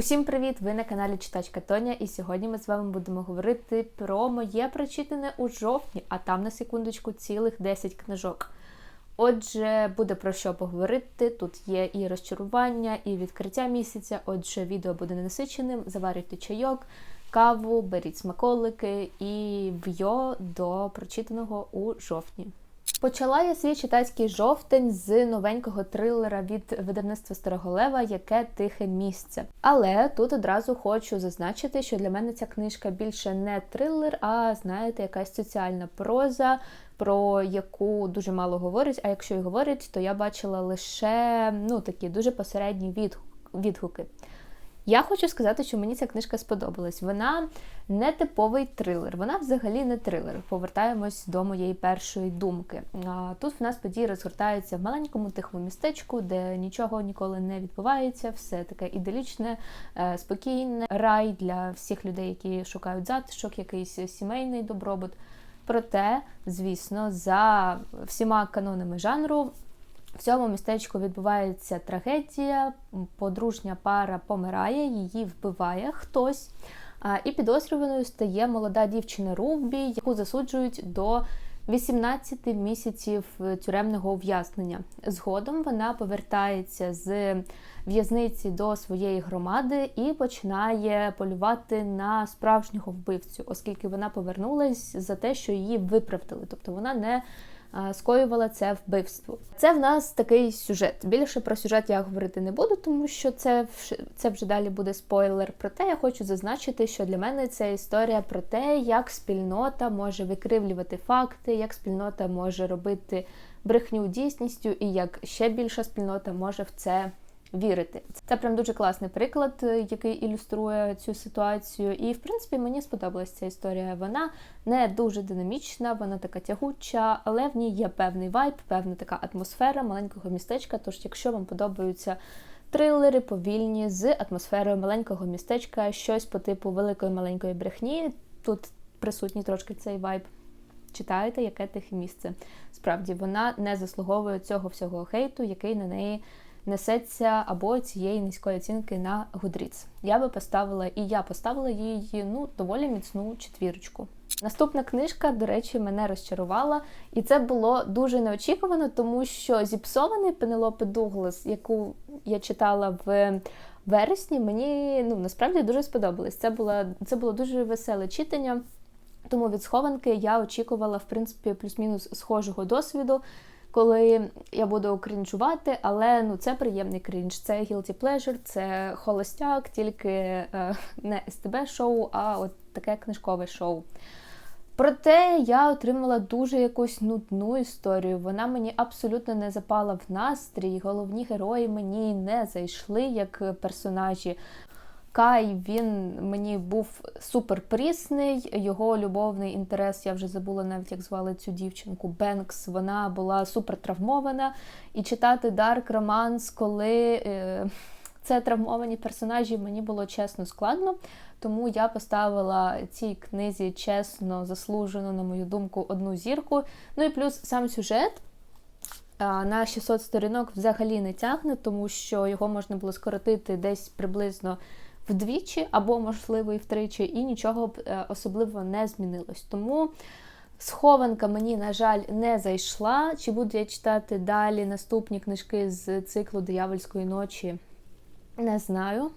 Усім привіт! Ви на каналі Читачка Тоня, і сьогодні ми з вами будемо говорити про моє прочитане у жовтні, а там на секундочку цілих 10 книжок. Отже, буде про що поговорити. Тут є і розчарування, і відкриття місяця. Отже, відео буде ненасиченим. Заварюйте чайок, каву, беріть смаколики і вйо до прочитаного у жовтні. Почала я свій читацький жовтень з новенького трилера від видавництва Старого Лева Яке тихе місце. Але тут одразу хочу зазначити, що для мене ця книжка більше не трилер, а знаєте, якась соціальна проза, про яку дуже мало говорять. А якщо й говорять, то я бачила лише ну такі дуже посередні відгуки. Я хочу сказати, що мені ця книжка сподобалась. Вона не типовий трилер, вона взагалі не трилер. Повертаємось до моєї першої думки. Тут в нас події розгортаються в маленькому тихому містечку, де нічого ніколи не відбувається, все таке іделічне, е, спокійне рай для всіх людей, які шукають затишок, якийсь сімейний добробут. Проте, звісно, за всіма канонами жанру. В цьому містечку відбувається трагедія, подружня пара помирає, її вбиває хтось. І підозрюваною стає молода дівчина Рубі, яку засуджують до 18 місяців тюремного ув'язнення. Згодом вона повертається з в'язниці до своєї громади і починає полювати на справжнього вбивцю, оскільки вона повернулась за те, що її виправдали. Тобто вона не скоювала це вбивство. Це в нас такий сюжет. Більше про сюжет я говорити не буду, тому що це це вже далі буде спойлер. Проте я хочу зазначити, що для мене це історія про те, як спільнота може викривлювати факти, як спільнота може робити брехню дійсністю, і як ще більша спільнота може в це вірити. Це прям дуже класний приклад, е, який ілюструє цю ситуацію. І, в принципі, мені сподобалася ця історія. Вона не дуже динамічна, вона така тягуча, але в ній є певний вайб, певна така атмосфера маленького містечка. Тож, якщо вам подобаються трилери, повільні з атмосферою маленького містечка, щось по типу великої маленької брехні, тут присутній трошки цей вайб. Читаєте, яке тихе місце. Справді, вона не заслуговує цього всього хейту, який на неї несеться або цієї низької оцінки на Goodreads. Я би поставила і я поставила їй ну доволі міцну четвірочку. Наступна книжка, до речі, мене розчарувала, і це було дуже неочікувано, тому що зіпсований Пенелопи Дуглас, яку я читала в вересні, мені ну насправді дуже сподобалось. Це було, це було дуже веселе читання. Тому від схованки я очікувала, в принципі, плюс-мінус схожого досвіду коли я буду крінжувати, але ну це приємний крінж. Це guilty pleasure, це холостяк, тільки е, не СТБ-шоу, а от таке книжкове шоу. Проте я отримала дуже якусь нудну історію. Вона мені абсолютно не запала в настрій. Головні герої мені не зайшли як персонажі. Кай він мені був супер прісний. Його любовний інтерес, я вже забула навіть, як звали цю дівчинку Бенкс. Вона була супер травмована. І читати Дарк Романс, коли е, це травмовані персонажі, мені було чесно складно. Тому я поставила цій книзі чесно, заслужено, на мою думку, одну зірку. Ну і плюс сам сюжет. На 600 сторінок взагалі не тягне, тому що його можна було скоротити десь приблизно вдвічі або, можливо, і втричі, і нічого б е, особливо не змінилось. Тому схованка мені, на жаль, не зайшла. Чи буду я читати далі наступні книжки з циклу Диявольської ночі? Не знаю.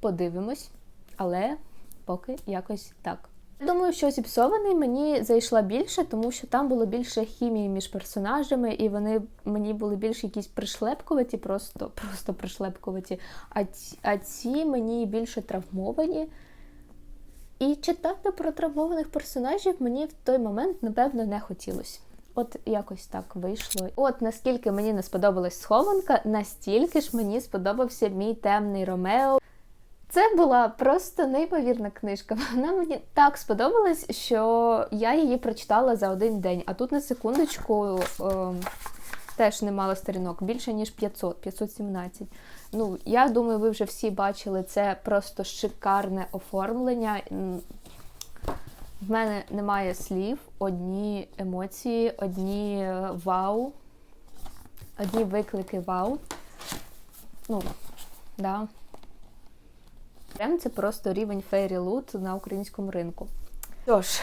Подивимось, але поки якось так. Думаю, що зіпсований мені зайшла більше, тому що там було більше хімії між персонажами, і вони мені були більш якісь пришлепкуваті, просто просто пришлепкуваті. А ці, а ці мені більше травмовані. І читати про травмованих персонажів мені в той момент, напевно, не хотілося. От якось так вийшло. От наскільки мені не сподобалась схованка, настільки ж мені сподобався мій темний Ромео. Це була просто неймовірна книжка. Вона мені так сподобалась, що я її прочитала за один день. А тут на секундочку о, теж немало сторінок, більше ніж 500, 517. Ну, я думаю, ви вже всі бачили це просто шикарне оформлення. В мене немає слів, одні емоції, одні е, вау, одні виклики вау. Ну, да. Прям це просто рівень фейрі лут на українському ринку. Тож,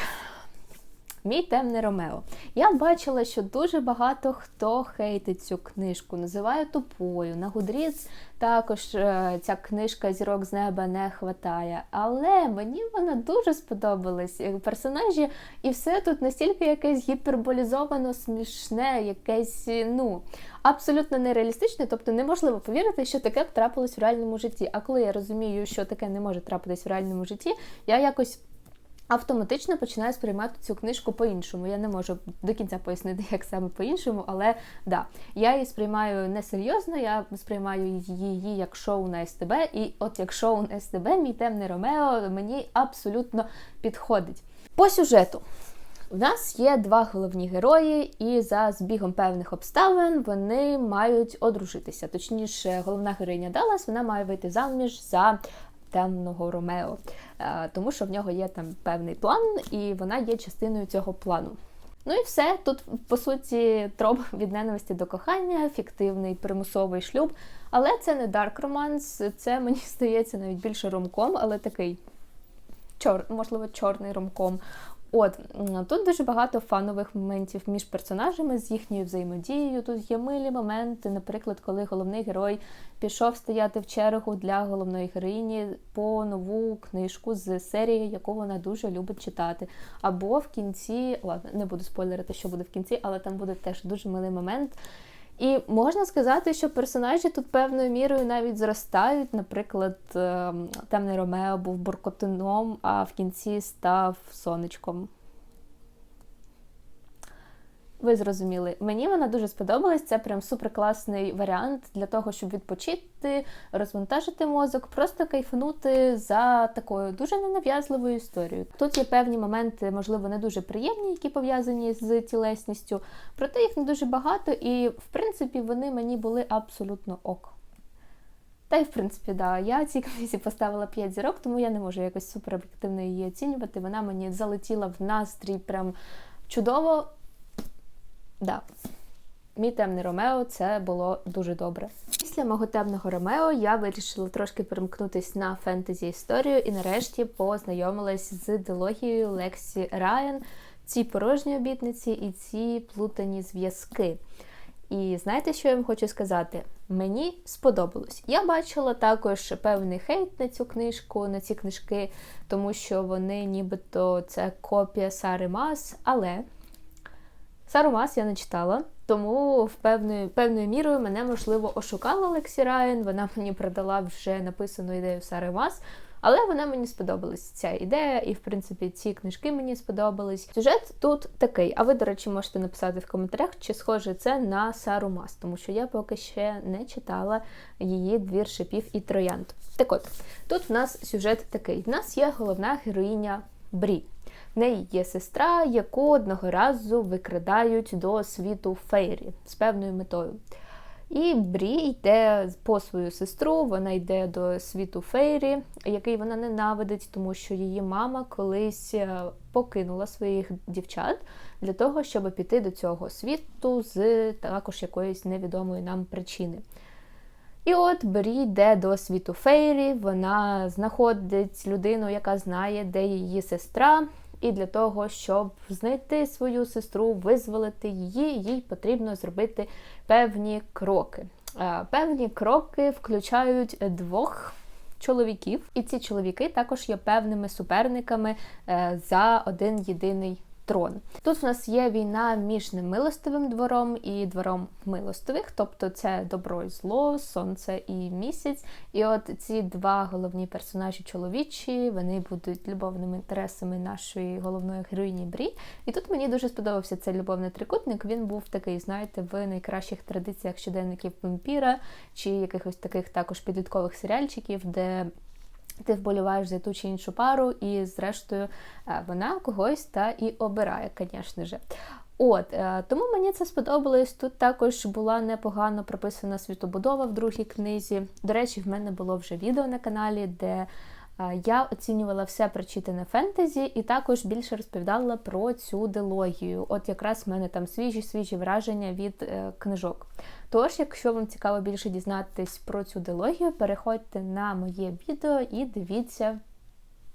Мій темний Ромео. Я бачила, що дуже багато хто хейтить цю книжку, називає тупою. На Гудріц також е, ця книжка зірок з неба не хватає. Але мені вона дуже сподобалась. Персонажі, і все тут настільки якесь гіперболізовано, смішне, якесь, ну, абсолютно нереалістичне, тобто неможливо повірити, що таке б трапилось в реальному житті. А коли я розумію, що таке не може трапитись в реальному житті, я якось автоматично починаю сприймати цю книжку по-іншому. Я не можу до кінця пояснити, як саме по-іншому, але да, я її сприймаю несерйозно, я сприймаю її як шоу на СТБ, і от як шоу на СТБ, мій темний Ромео мені абсолютно підходить. По сюжету. У нас є два головні герої, і за збігом певних обставин вони мають одружитися. Точніше, головна героїня Даллас, вона має вийти заміж за темного Ромео, е, тому що в нього є там певний план, і вона є частиною цього плану. Ну і все. Тут, по суті, троп від ненависті до кохання, фіктивний примусовий шлюб. Але це не дарк романс, це мені здається навіть більше ромком, але такий чор, можливо, чорний ромком. От тут дуже багато фанових моментів між персонажами з їхньою взаємодією. Тут є милі моменти, наприклад, коли головний герой пішов стояти в чергу для головної героїні по нову книжку з серії, яку вона дуже любить читати. Або в кінці, ладно, не буду спойлерити, що буде в кінці, але там буде теж дуже милий момент. І можна сказати, що персонажі тут певною мірою навіть зростають. Наприклад, ем, темний Ромео був буркотином, а в кінці став сонечком. Ви зрозуміли, мені вона дуже сподобалась. Це прям суперкласний варіант для того, щоб відпочити, розвантажити мозок, просто кайфанути за такою дуже ненав'язливою історією. Тут є певні моменти, можливо, не дуже приємні, які пов'язані з тілесністю, проте їх не дуже багато, і в принципі вони мені були абсолютно ок. Та й в принципі, да, я цій книзі поставила 5 зірок, тому я не можу якось супер об'єктивно її оцінювати. Вона мені залетіла в настрій прям чудово. Да. Мій темний Ромео це було дуже добре. Після мого темного Ромео я вирішила трошки перемкнутися на фентезі історію і нарешті познайомилась з ідеологією Лексі Райан, ці порожні обітниці і ці плутані зв'язки. І знаєте, що я вам хочу сказати? Мені сподобалось. Я бачила також певний хейт на цю книжку, на ці книжки, тому що вони нібито це копія Сари Мас, але Сару Мас я не читала, тому в певною певною мірою мене, можливо, ошукала Лексі Райан. Вона мені продала вже написану ідею Сари Мас. Але вона мені сподобалась ця ідея, і в принципі ці книжки мені сподобались. Сюжет тут такий. А ви, до речі, можете написати в коментарях, чи схоже це на Сару Мас, тому що я поки ще не читала її двір шипів і троянд. Так от тут в нас сюжет такий: в нас є головна героїня Брі. Неї є сестра, яку одного разу викрадають до світу Фейрі з певною метою. І Брі йде по свою сестру, вона йде до світу Фейрі, який вона ненавидить, тому що її мама колись е, покинула своїх дівчат для того, щоб піти до цього світу з також якоїсь невідомої нам причини. І от Брі йде до світу Фейрі, вона знаходить людину, яка знає, де її сестра. І для того, щоб знайти свою сестру, визволити її, їй потрібно зробити певні кроки. Е, певні кроки включають двох чоловіків, і ці чоловіки також є певними суперниками е, за один єдиний трон. Тут в нас є війна між немилостивим двором і двором милостивих, тобто це добро і зло, сонце і місяць. І от ці два головні персонажі чоловічі, вони будуть любовними інтересами нашої головної героїні Брі. І тут мені дуже сподобався цей любовний трикутник. Він був такий, знаєте, в найкращих традиціях щоденників вампіра чи якихось таких також підліткових серіальчиків, де ти вболіваєш за ту чи іншу пару, і, зрештою, е, вона когось та і обирає, звісно ж. От, е, Тому мені це сподобалось. Тут також була непогано прописана світобудова в другій книзі. До речі, в мене було вже відео на каналі, де Я оцінювала все прочитане фентезі і також більше розповідала про цю дилогію. От якраз в мене там свіжі-свіжі враження від е, книжок. Тож, якщо вам цікаво більше дізнатись про цю дилогію, переходьте на моє відео і дивіться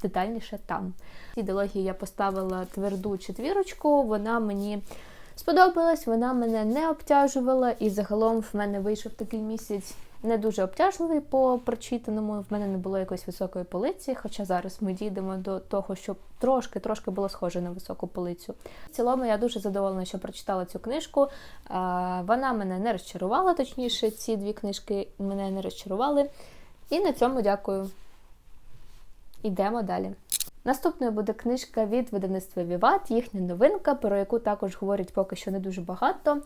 детальніше там. Цій дилогії я поставила тверду четвірочку, вона мені сподобалась, вона мене не обтяжувала, і загалом в мене вийшов такий місяць не дуже обтяжливий по прочитаному. В мене не було якоїсь високої полиці, хоча зараз ми дійдемо до того, щоб трошки-трошки було схоже на високу полицю. В цілому я дуже задоволена, що прочитала цю книжку. Вона мене не розчарувала, точніше, ці дві книжки мене не розчарували. І на цьому дякую. Йдемо далі. Наступною буде книжка від видавництва Віват, їхня новинка, про яку також говорять поки що не дуже багато.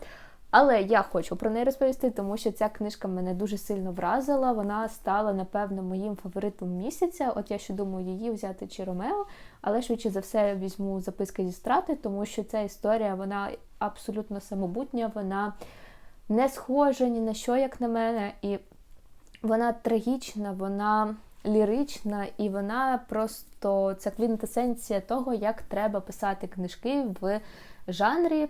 Але я хочу про неї розповісти, тому що ця книжка мене дуже сильно вразила. Вона стала, напевно, моїм фаворитом місяця. От я ще думаю, її взяти чи Ромео, але швидше за все візьму записки зі страти, тому що ця історія вона абсолютно самобутня, вона не схожа ні на що, як на мене, і вона трагічна, вона лірична, і вона просто це квінтесенція того, як треба писати книжки в жанрі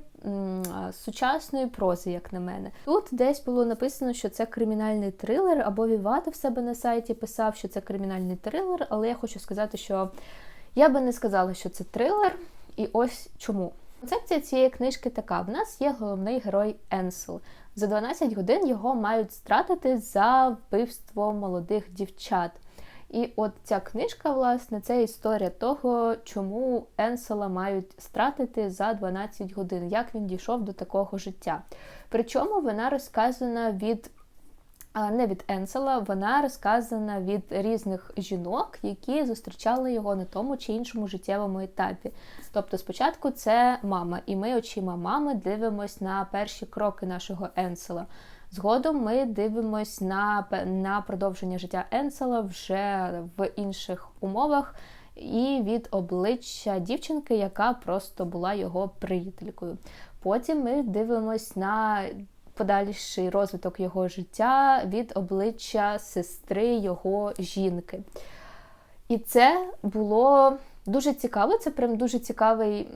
сучасної прози, як на мене. Тут десь було написано, що це кримінальний трилер, або Вівата в себе на сайті писав, що це кримінальний трилер, але я хочу сказати, що я би не сказала, що це трилер, і ось чому. Концепція цієї книжки така: в нас є головний герой Енсел. За 12 годин його мають стратити за вбивство молодих дівчат. І от ця книжка, власне, це історія того, чому Енсела мають стратити за 12 годин, як він дійшов до такого життя. Причому вона розказана від. Не від Енсела, вона розказана від різних жінок, які зустрічали його на тому чи іншому життєвому етапі. Тобто, спочатку це мама, і ми очима мами дивимося на перші кроки нашого Енсела. Згодом ми дивимось на на продовження життя Енсела вже в інших умовах, і від обличчя дівчинки, яка просто була його приятелькою. Потім ми дивимось на подальший розвиток його життя від обличчя сестри його жінки. І це було Дуже цікаво, це прям дуже цікавий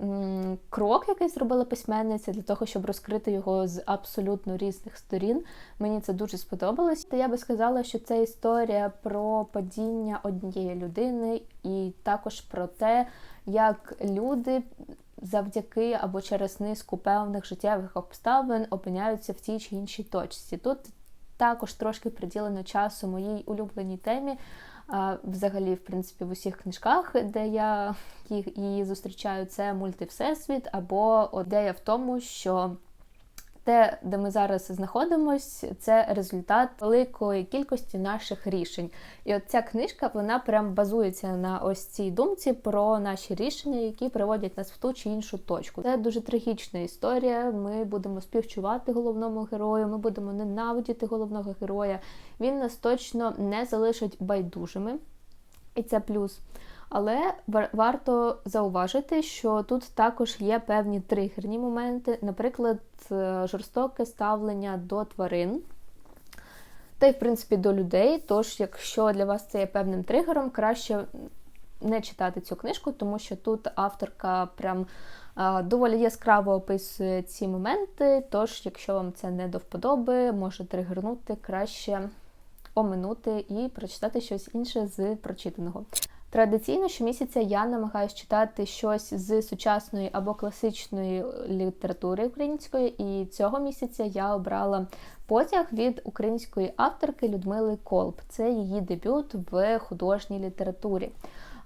крок, який зробила письменниця для того, щоб розкрити його з абсолютно різних сторін. Мені це дуже сподобалось. Та я би сказала, що це історія про падіння однієї людини, і також про те, як люди завдяки або через низку певних життєвих обставин опиняються в тій чи іншій точці. Тут також трошки приділено часу моїй улюбленій темі. Взагалі, в принципі, в усіх книжках, де я її зустрічаю, це мультивсесвіт, або ідея в тому, що те, де ми зараз знаходимося, це результат великої кількості наших рішень. І от ця книжка вона прям базується на ось цій думці про наші рішення, які приводять нас в ту чи іншу точку. Це дуже трагічна історія. Ми будемо співчувати головному герою, ми будемо ненавидіти головного героя. Він нас точно не залишить байдужими, і це плюс. Але варто зауважити, що тут також є певні тригерні моменти, наприклад, е, жорстоке ставлення до тварин. Та й, в принципі, до людей. Тож, якщо для вас це є певним тригером, краще не читати цю книжку, тому що тут авторка прям доволі яскраво описує ці моменти. Тож, якщо вам це не до вподоби, може тригернути, краще оминути і прочитати щось інше з прочитаного. Традиційно щомісяця я намагаюся читати щось з сучасної або класичної літератури української, і цього місяця я обрала потяг від української авторки Людмили Колб. Це її дебют в художній літературі.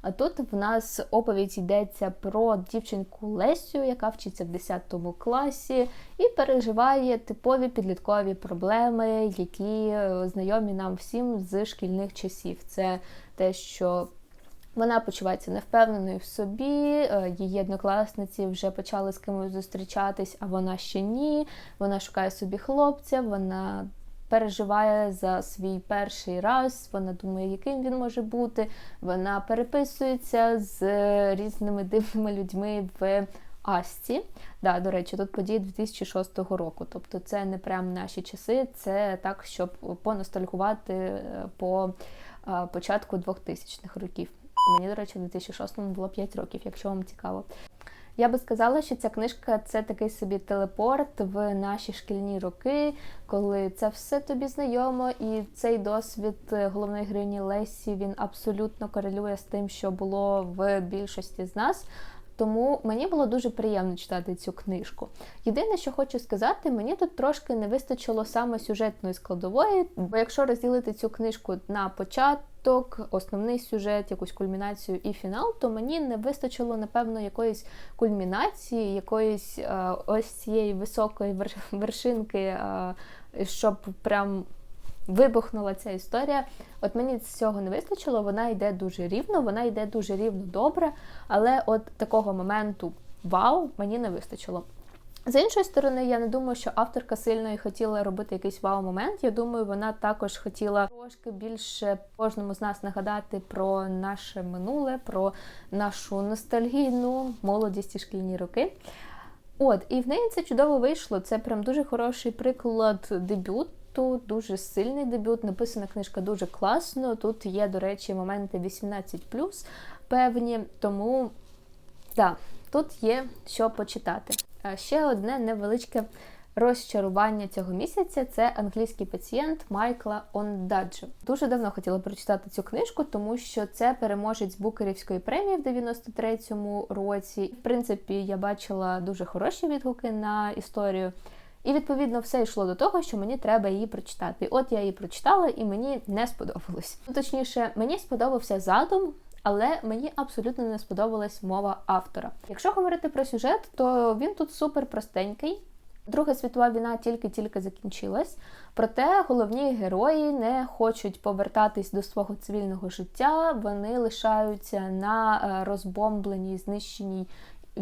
А тут в нас оповідь йдеться про дівчинку Лесю, яка вчиться в 10 класі, і переживає типові підліткові проблеми, які е, знайомі нам всім з шкільних часів. Це те, що вона почувається невпевненою в собі, е, її однокласниці вже почали з кимось зустрічатись, а вона ще ні. Вона шукає собі хлопця, вона переживає за свій перший раз, вона думає, яким він може бути. Вона переписується з різними дивними людьми в Асті. Да, До речі, тут події 2006 року. Тобто це не прям наші часи, це так, щоб поностальгувати е, по е, початку 2000-х років. Мені, до речі, в 2006 було 5 років, якщо вам цікаво. Я би сказала, що ця книжка це такий собі телепорт в наші шкільні роки, коли це все тобі знайомо, і цей досвід головної героїні Лесі він абсолютно корелює з тим, що було в більшості з нас. Тому мені було дуже приємно читати цю книжку. Єдине, що хочу сказати, мені тут трошки не вистачило саме сюжетної складової, бо якщо розділити цю книжку на початок, основний сюжет, якусь кульмінацію і фінал, то мені не вистачило, напевно, якоїсь кульмінації, якоїсь е, ось цієї високої вершинки, е, щоб прям вибухнула ця історія. От мені цього не вистачило, вона йде дуже рівно, вона йде дуже рівно добре, але от такого моменту вау мені не вистачило. З іншої сторони, я не думаю, що авторка сильно і хотіла робити якийсь вау-момент. Я думаю, вона також хотіла трошки більше кожному з нас нагадати про наше минуле, про нашу ностальгійну молодість і шкільні роки. От, і в неї це чудово вийшло. Це прям дуже хороший приклад дебюту, дуже сильний дебют. Написана книжка дуже класно. Тут є, до речі, моменти 18 певні, тому да, тут є що почитати. Ще одне невеличке розчарування цього місяця це англійський пацієнт Майкла Ондаджо. Дуже давно хотіла прочитати цю книжку, тому що це переможець Букерівської премії в 93-му році. В принципі, я бачила дуже хороші відгуки на історію. І відповідно все йшло до того, що мені треба її прочитати. От я її прочитала, і мені не сподобалось. Точніше, мені сподобався задум. Але мені абсолютно не сподобалась мова автора. Якщо говорити про сюжет, то він тут супер простенький. Друга світова війна тільки-тільки закінчилась, проте головні герої не хочуть повертатись до свого цивільного життя. Вони лишаються на е, розбомбленій, знищеній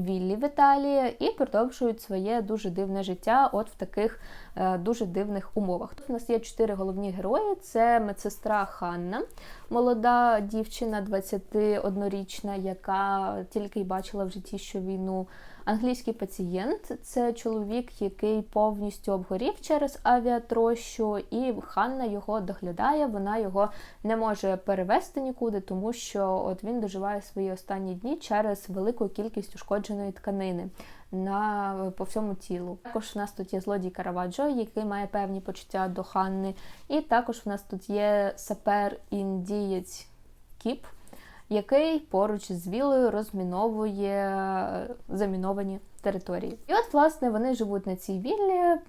віллі в Італії і продовжують своє дуже дивне життя от в таких е, дуже дивних умовах. Тут у нас є чотири головні герої: це медсестра Ханна, молода дівчина, 21-річна, яка тільки й бачила в житті, що війну. Англійський пацієнт це чоловік, який повністю обгорів через авіатрощу, і Ханна його доглядає. Вона його не може перевести нікуди, тому що от він доживає свої останні дні через велику кількість ушкодженої тканини на по всьому тілу. Також у нас тут є злодій Караваджо, який має певні почуття до Ханни, і також у нас тут є сапер індієць Кіп який поруч з вілою розміновує е, заміновані території. І от, власне, вони живуть на цій віллі.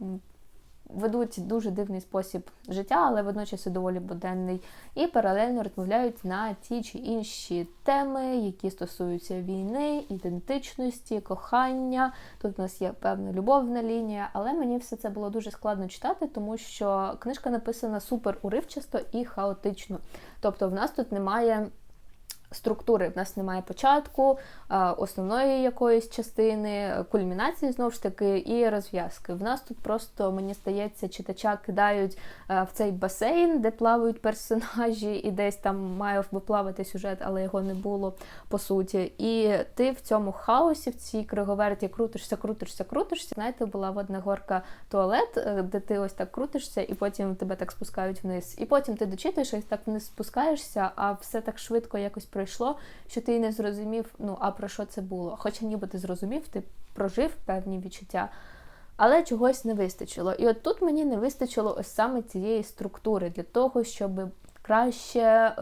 Ведуть дуже дивний спосіб життя, але водночас і доволі буденний, і паралельно розмовляють на ті чи інші теми, які стосуються війни, ідентичності, кохання. Тут у нас є певна любовна лінія, але мені все це було дуже складно читати, тому що книжка написана супер уривчасто і хаотично. Тобто, в нас тут немає структури. В нас немає початку, основної якоїсь частини, кульмінації знову ж таки, і розв'язки. В нас тут просто, мені здається, читача кидають в цей басейн, де плавають персонажі, і десь там має виплавати сюжет, але його не було по суті. І ти в цьому хаосі, в цій криговерті крутишся, крутишся, крутишся. Знаєте, була водна горка туалет, е, де ти ось так крутишся, і потім тебе так спускають вниз. І потім ти дочитуєш, і так вниз спускаєшся, а все так швидко якось пройшло, що ти не зрозумів, ну а про що це було. Хоча ніби ти зрозумів, ти прожив певні відчуття, але чогось не вистачило. І от тут мені не вистачило ось саме цієї структури для того, щоб краще е,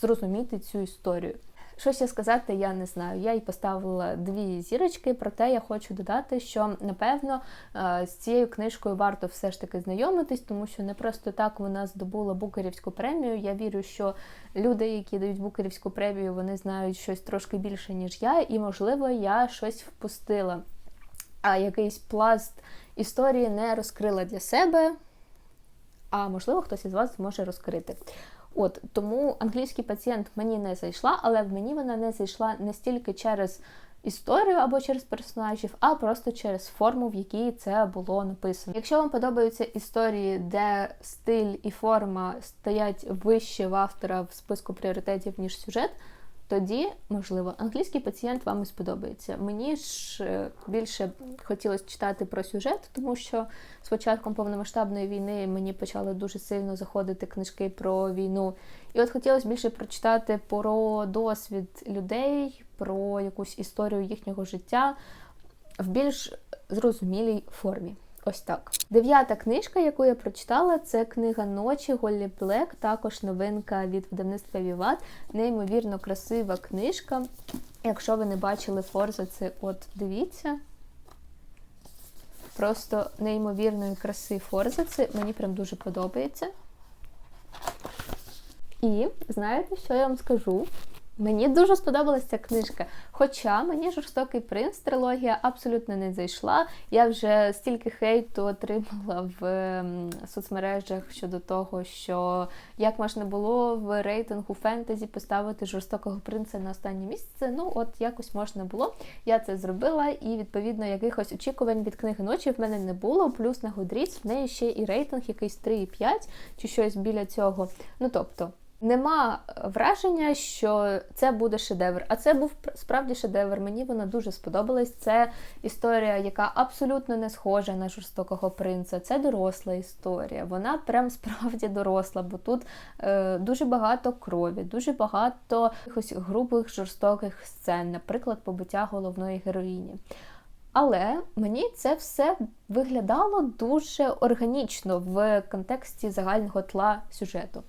зрозуміти цю історію. Що ще сказати, я не знаю. Я їй поставила дві зірочки, проте я хочу додати, що напевно е, з цією книжкою варто все ж таки знайомитись, тому що не просто так вона здобула Букерівську премію. Я вірю, що люди, які дають Букерівську премію, вони знають щось трошки більше, ніж я, і, можливо, я щось впустила. А якийсь пласт історії не розкрила для себе. А можливо, хтось із вас зможе розкрити. От Тому англійський пацієнт мені не зайшла, але в мені вона не зайшла не стільки через історію або через персонажів, а просто через форму, в якій це було написано. Якщо вам подобаються історії, де стиль і форма стоять вище в автора в списку пріоритетів, ніж сюжет, тоді, можливо, англійський пацієнт вам і сподобається. Мені ж е, більше хотілося читати про сюжет, тому що з початком повномасштабної війни мені почали дуже сильно заходити книжки про війну. І от хотілося більше прочитати про досвід людей, про якусь історію їхнього життя в більш зрозумілій формі. Ось так. Дев'ята книжка, яку я прочитала, це книга ночі Голлі Блек, також новинка від видавництва Віват. Неймовірно красива книжка. Якщо ви не бачили Форза, це от дивіться. Просто неймовірної краси форзаци, мені прям дуже подобається. І знаєте, що я вам скажу? Мені дуже сподобалася ця книжка. Хоча мені жорстокий принц трилогія абсолютно не зайшла. Я вже стільки хейту отримала в ем, соцмережах щодо того, що як можна було в рейтингу фентезі поставити жорстокого принца на останнє місце. Ну, от якось можна було. Я це зробила, і відповідно якихось очікувань від книги ночі в мене не було. Плюс на Goodreads в неї ще і рейтинг якийсь 3,5 чи щось біля цього. Ну тобто. Нема враження, що це буде шедевр. А це був справді шедевр. Мені вона дуже сподобалась. Це історія, яка абсолютно не схожа на жорстокого принца. Це доросла історія. Вона прям справді доросла, бо тут е, дуже багато крові, дуже багато якихось грубих жорстоких сцен, наприклад, побиття головної героїні. Але мені це все виглядало дуже органічно в контексті загального тла сюжету.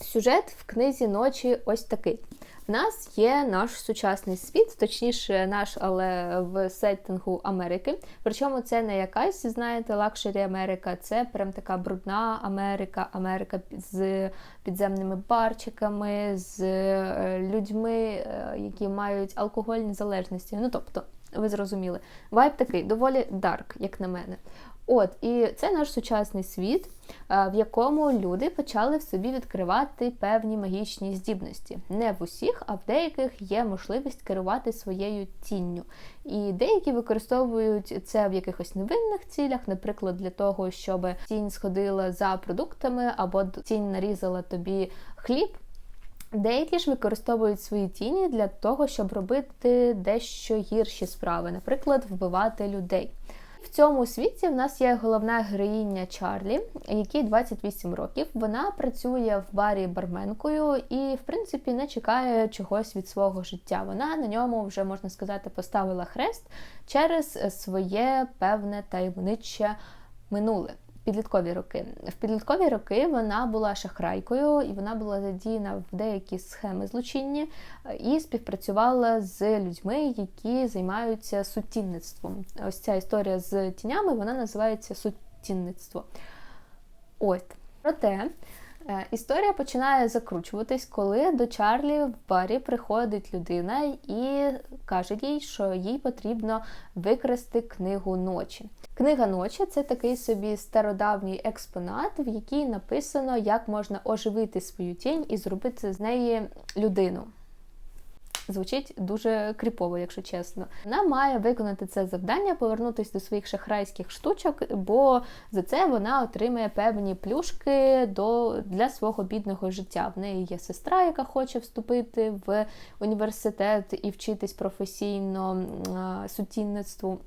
Сюжет в книзі ночі ось такий. В нас є наш сучасний світ, точніше, наш, але в сеттингу Америки. Причому це не якась, знаєте, лакшері Америка, це прям така брудна Америка, Америка з підземними барчиками, з е, людьми, е, які мають алкогольні залежності. Ну тобто, ви зрозуміли, вайб такий доволі дарк, як на мене. От, і це наш сучасний світ, в якому люди почали в собі відкривати певні магічні здібності. Не в усіх, а в деяких є можливість керувати своєю тінню. І деякі використовують це в якихось невинних цілях, наприклад, для того, щоб тінь сходила за продуктами або тінь нарізала тобі хліб. Деякі ж використовують свої тіні для того, щоб робити дещо гірші справи, наприклад, вбивати людей. В цьому світі в нас є головна героїня Чарлі, якій 28 років. Вона працює в барі барменкою і, в принципі, не чекає чогось від свого життя. Вона на ньому вже можна сказати поставила хрест через своє певне таємниче минуле підліткові роки. В підліткові роки вона була шахрайкою і вона була задіяна в деякі схеми злочинні і співпрацювала з людьми, які займаються сутінництвом. Ось ця історія з тінями вона називається сутінництво. От. Проте історія починає закручуватись, коли до Чарлі в барі приходить людина і каже їй, що їй потрібно викрасти книгу ночі. Книга ночі це такий собі стародавній експонат, в якій написано, як можна оживити свою тінь і зробити з неї людину. Звучить дуже кріпово, якщо чесно. Вона має виконати це завдання, повернутися до своїх шахрайських штучок, бо за це вона отримає певні плюшки до, для свого бідного життя. В неї є сестра, яка хоче вступити в університет і вчитись професійно сутінництву.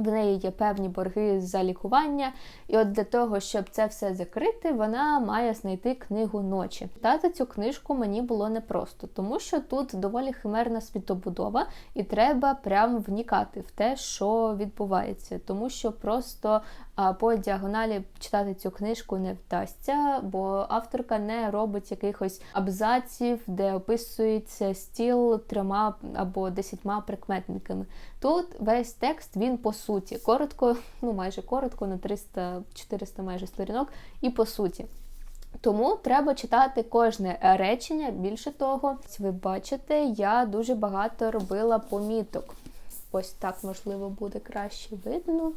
В неї є певні борги за лікування, і от для того, щоб це все закрити, вона має знайти книгу ночі. Дати цю книжку мені було непросто, тому що тут доволі химерна світобудова, і треба прям вникати в те, що відбувається, тому що просто по діагоналі читати цю книжку не вдасться, бо авторка не робить якихось абзаців, де описується стіл трьома або десятьма прикметниками. Тут весь текст він по суті коротко, ну майже коротко, на 300-400 майже сторінок, і по суті. Тому треба читати кожне речення. Більше того, ви бачите, я дуже багато робила поміток. Ось так, можливо, буде краще видно.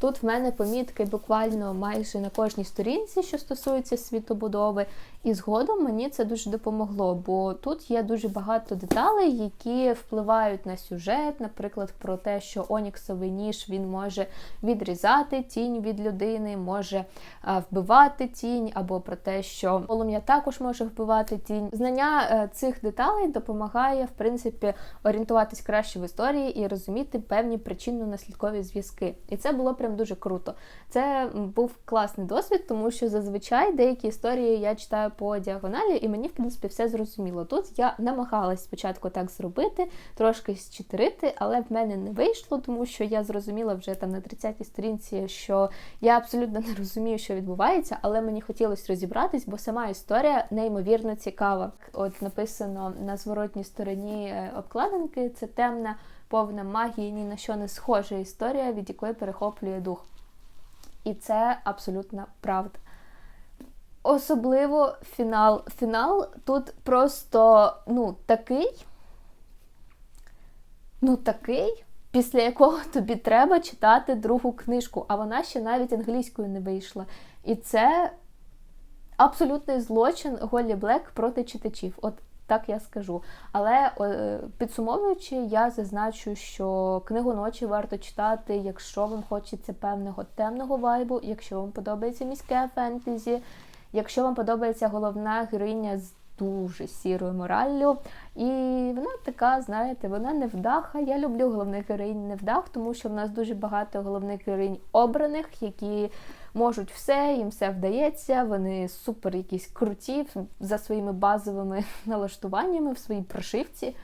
Тут в мене помітки буквально майже на кожній сторінці, що стосується світобудови, і згодом мені це дуже допомогло, бо тут є дуже багато деталей, які впливають на сюжет, наприклад, про те, що Оніксовий ніж він може відрізати тінь від людини, може вбивати тінь, або про те, що полум'я також може вбивати тінь. Знання е, цих деталей допомагає, в принципі, орієнтуватись краще в історії і розуміти певні причинно-наслідкові зв'язки. І це було прям дуже круто. Це був класний досвід, тому що зазвичай деякі історії я читаю по діагоналі, і мені, в принципі, все зрозуміло. Тут я намагалась спочатку так зробити, трошки зчитерити, але в мене не вийшло, тому що я зрозуміла вже там на 30-й сторінці, що я абсолютно не розумію, що відбувається, але мені хотілося розібратись, бо сама історія неймовірно цікава. От написано на зворотній стороні е, обкладинки: це темна, повна магії, ні на що не схожа історія, від якої перехоплює дух. І це абсолютна правда. Особливо фінал. Фінал тут просто ну, такий, ну, такий, після якого тобі треба читати другу книжку, а вона ще навіть англійською не вийшла. І це абсолютний злочин Голлі Блек проти читачів. От так я скажу. Але е, підсумовуючи, я зазначу, що книгу ночі варто читати, якщо вам хочеться певного темного вайбу, якщо вам подобається міське фентезі, якщо вам подобається головна героїня з дуже сірою мораллю. І вона така, знаєте, вона невдаха. Я люблю головних героїнь невдах, тому що в нас дуже багато головних героїнь обраних, які можуть все, їм все вдається, вони супер якісь круті за своїми базовими налаштуваннями в своїй прошивці.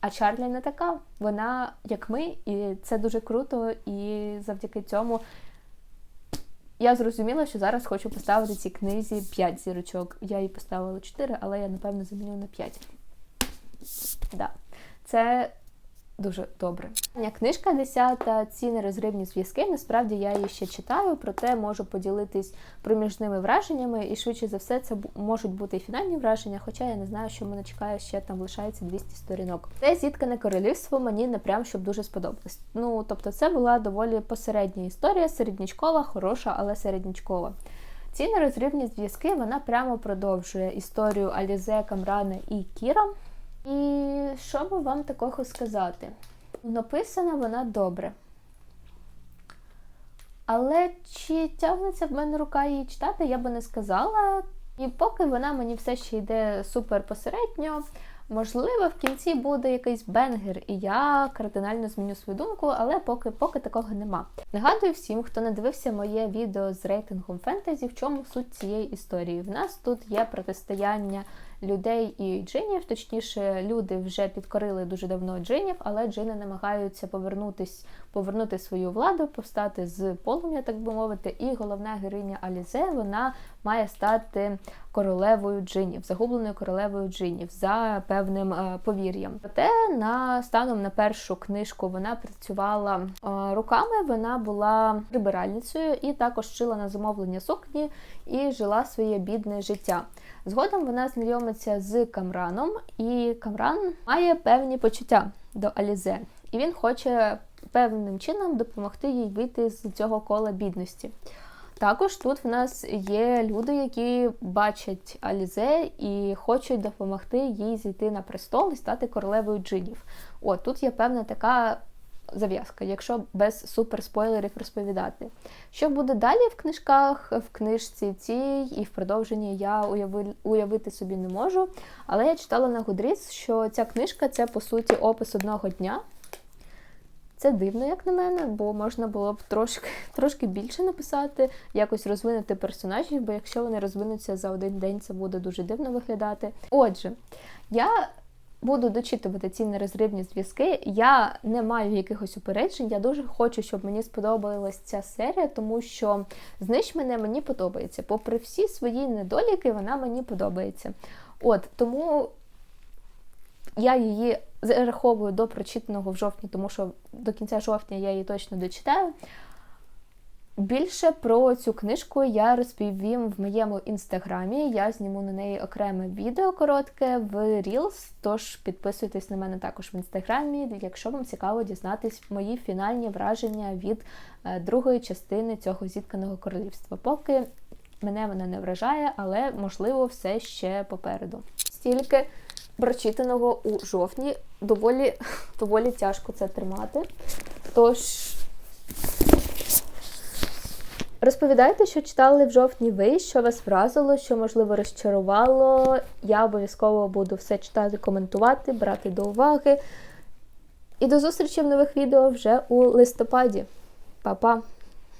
А Чарлі не така. Вона як ми, і це дуже круто. І завдяки цьому я зрозуміла, що зараз хочу поставити цій книзі 5 зірочок. Я їй поставила 4, але я, напевно, заміню на 5. Да. Це дуже добре. Книжка 10 ці нерозривні зв'язки. Насправді я її ще читаю, проте можу поділитись проміжними враженнями, і швидше за все, це можуть бути і фінальні враження, хоча я не знаю, що мене чекає, ще там лишається 200 сторінок. Це зіткане королівство мені не прям щоб дуже сподобалось. Ну тобто, це була доволі посередня історія, середнячкова, хороша, але середнячкова. Ці нерозривні зв'язки вона прямо продовжує історію Алізе, Камрана і Кіра. І що би вам такого сказати? Написана вона добре. Але чи тягнеться в мене рука її читати, я би не сказала. І поки вона мені все ще йде супер посередньо, можливо, в кінці буде якийсь бенгер, і я кардинально зміню свою думку, але поки поки такого нема. Нагадую всім, хто не дивився моє відео з рейтингом фентезі, в чому суть цієї історії. В нас тут є протистояння людей і джинів. Точніше, люди вже підкорили дуже давно джинів, але джини намагаються повернутись, повернути свою владу, повстати з полум'я, так би мовити. І головна героїня Алізе вона має стати королевою джинів, загубленою королевою джинів за певним е, повір'ям. Проте на станом на першу книжку вона працювала е, руками. Вона була прибиральницею і також шила на замовлення сукні і жила своє бідне життя. Згодом вона знайомиться з Камраном, і Камран має певні почуття до Алізе, і він хоче певним чином допомогти їй вийти з цього кола бідності. Також тут в нас є люди, які бачать Алізе і хочуть допомогти їй зійти на престол і стати королевою джинів. От тут є певна така зав'язка, якщо без суперспойлерів розповідати. Що буде далі в книжках, в книжці цій і в продовженні я уяви, уявити собі не можу. Але я читала на Goodreads, що ця книжка це по суті опис одного дня. Це дивно, як на мене, бо можна було б трошки трошки більше написати, якось розвинути персонажів, бо якщо вони розвинуться за один день, це буде дуже дивно виглядати. Отже, я буду дочитувати ці нерозривні зв'язки. Я не маю якихось упереджень. Я дуже хочу, щоб мені сподобалась ця серія, тому що знищ мене мені подобається. Попри всі свої недоліки, вона мені подобається. От тому. Я її зараховую до прочитаного в жовтні, тому що до кінця жовтня я її точно дочитаю. Більше про цю книжку я розповім в моєму інстаграмі. Я зніму на неї окреме відео коротке в Reels, Тож підписуйтесь на мене також в інстаграмі, якщо вам цікаво дізнатись мої фінальні враження від е, другої частини цього зітканого королівства. Поки мене вона не вражає, але можливо все ще попереду. Стільки прочитаного у жовтні доволі, доволі тяжко це тримати. Тож. Розповідайте, що читали в жовтні ви, що вас вразило, що можливо розчарувало. Я обов'язково буду все читати, коментувати, брати до уваги. І до зустрічі в нових відео вже у листопаді. Па-па!